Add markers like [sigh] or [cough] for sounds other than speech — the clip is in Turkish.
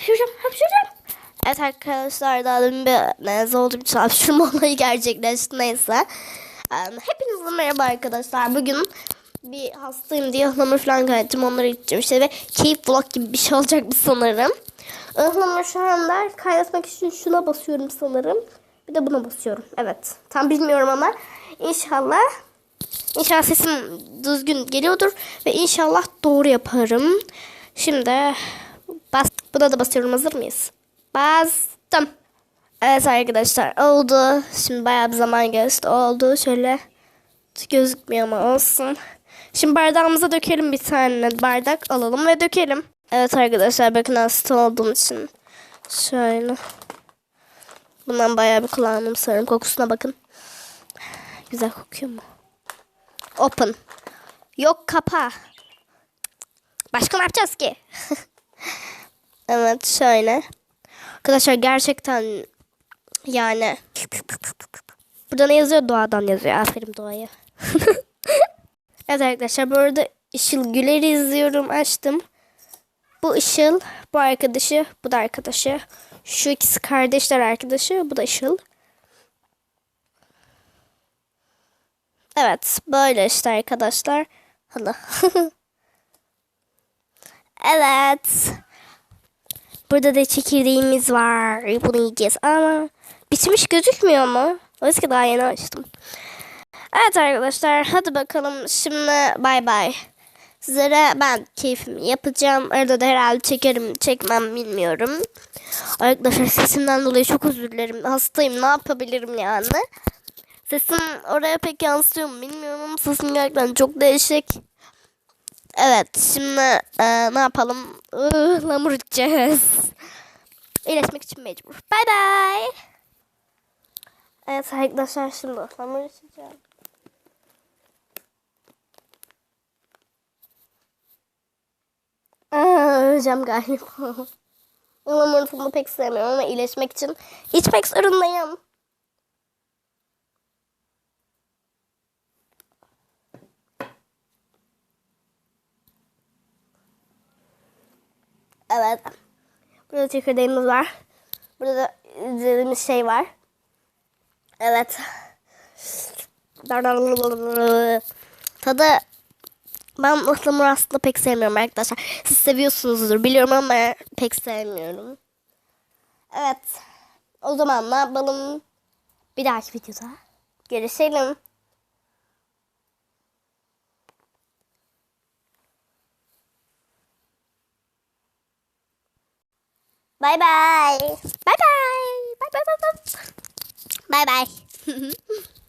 hapşıracağım hapşıracağım. Evet arkadaşlar daha demin bir nezle olduğum için hapşırma [laughs] olayı gerçekleşti neyse. Um, hepinize merhaba arkadaşlar. Bugün bir hastayım diye ıhlamur falan kaydettim. Onları içeceğim işte ve keyif vlog gibi bir şey olacak bir sanırım. Ihlamur şu anda kaydetmek için şuna basıyorum sanırım. Bir de buna basıyorum. Evet. Tam bilmiyorum ama inşallah İnşallah sesim düzgün geliyordur ve inşallah doğru yaparım. Şimdi bas buna da basıyorum. Hazır mıyız? Bastım. Evet arkadaşlar oldu. Şimdi bayağı bir zaman geçti. Oldu. Şöyle gözükmüyor ama olsun. Şimdi bardağımıza dökelim bir tane bardak alalım ve dökelim. Evet arkadaşlar bakın hasta olduğum için şöyle bundan bayağı bir kullandım sanırım. Kokusuna bakın. Güzel kokuyor mu? Open. Yok kapa. Başka ne yapacağız ki? [laughs] evet şöyle. Arkadaşlar gerçekten yani burada ne yazıyor? Doğadan yazıyor. Aferin doğaya. [laughs] evet arkadaşlar bu arada Işıl Güler'i izliyorum. Açtım. Bu Işıl, bu arkadaşı, bu da arkadaşı. Şu ikisi kardeşler arkadaşı, bu da Işıl. Evet, böyle işte arkadaşlar. Hala. [laughs] evet. Burada da çekirdeğimiz var. Bunu yiyeceğiz ama bitmiş gözükmüyor mu? Oysa daha yeni açtım. Evet arkadaşlar hadi bakalım şimdi bay bay. Sizlere ben keyfimi yapacağım. Arada da herhalde çekerim çekmem bilmiyorum. Arkadaşlar sesimden dolayı çok özür dilerim. Hastayım ne yapabilirim yani. Sesim oraya pek yansıyor mu bilmiyorum ama sesim gerçekten çok değişik. Evet şimdi e, ne yapalım? Ihlamur içeceğiz. İyileşmek için mecbur. Bay bay. Evet arkadaşlar şimdi ıhlamur içeceğim. Öleceğim galiba. [laughs] Ihlamurun tadını pek sevmiyorum ama iyileşmek için içmek zorundayım. Evet. Burada çekirdeğimiz var. Burada da izlediğimiz şey var. Evet. Tadı ben ıhlamur aslında pek sevmiyorum arkadaşlar. Siz seviyorsunuzdur biliyorum ama pek sevmiyorum. Evet. O zaman ne yapalım? Bir dahaki videoda görüşelim. 拜拜，拜拜，拜拜拜拜，拜拜。[laughs]